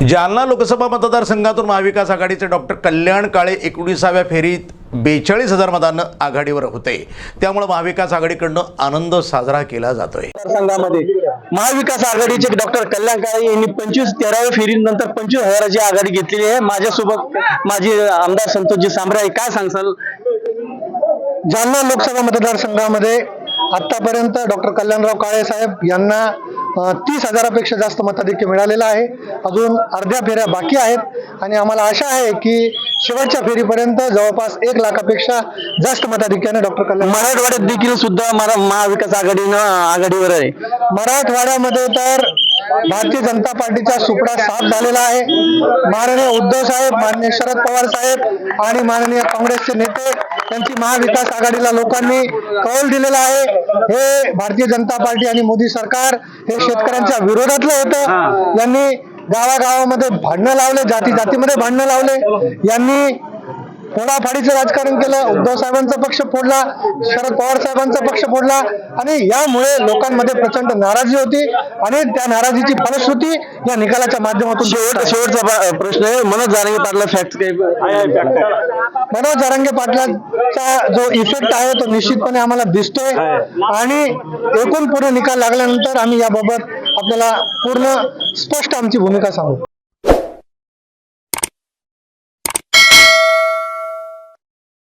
जालना लोकसभा मतदारसंघातून महाविकास आघाडीचे डॉक्टर कल्याण काळे एकोणीसाव्या फेरीत बेचाळीस हजार मतांना आघाडीवर होते. त्यामुळे महाविकास आघाडीकडनं आनंद साजरा केला जातोय. संघामध्ये महाविकास आघाडीचे डॉक्टर कल्याण काळे यांनी पंचवीस तेराव्या फेरीनंतर पंचवीस हजाराची आघाडी घेतलेली आहे. माझ्यासोबत माझे आमदार संतोषजी सांबराय काय सांगसाल जालना लोकसभा मतदारसंघामध्ये आतापर्यंत डॉक्टर कल्याणराव काळे साहेब यांना तीस हजारापेक्षा जास्त मताधिक्य मिळालेलं आहे. अजून अर्ध्या फेऱ्या बाकी आहेत. आणि आम्हाला आशा आहे की शेवटच्या फेरीपर्यंत जवळपास एक लाखापेक्षा जास्त मताधिक्याने डॉक्टर कल्याण मराठवाड्यात देखील सुद्धा मरा- महाविकास आघाडीनं आघाडीवर आहे. मराठवाड्यामध्ये तर भारतीय जनता पार्टीचा सुपडा साफ झालेला आहे. माननीय उद्धव साहेब माननीय शरद पवार साहेब आणि माननीय काँग्रेसचे नेते यांची महाविकास आघाडीला लोकांनी कौल दिलेला आहे. हे भारतीय जनता पार्टी आणि मोदी सरकार हे शेतकऱ्यांच्या विरोधातलं होतं. यांनी गावागावामध्ये भांडणं लावले जाती जातीमध्ये भांडणं लावले. यांनी फोडाफाडीचं राजकारण केलं उद्धव साहेबांचा पक्ष फोडला शरद पवार साहेबांचा पक्ष फोडला आणि यामुळे लोकांमध्ये प्रचंड नाराजी होती आणि त्या नाराजीची फलश्रुती या निकालाच्या माध्यमातून शेवट शेवटचा प्रश्न आहे. मनोज जारंगे पाटला फॅक्ट मनोज जरांगे पाटलाचा जो इफेक्ट आहे तो निश्चितपणे आम्हाला दिसतोय. आणि एकूण पुढे निकाल लागल्यानंतर आम्ही याबाबत आपल्याला पूर्ण स्पष्ट आमची भूमिका सांगू.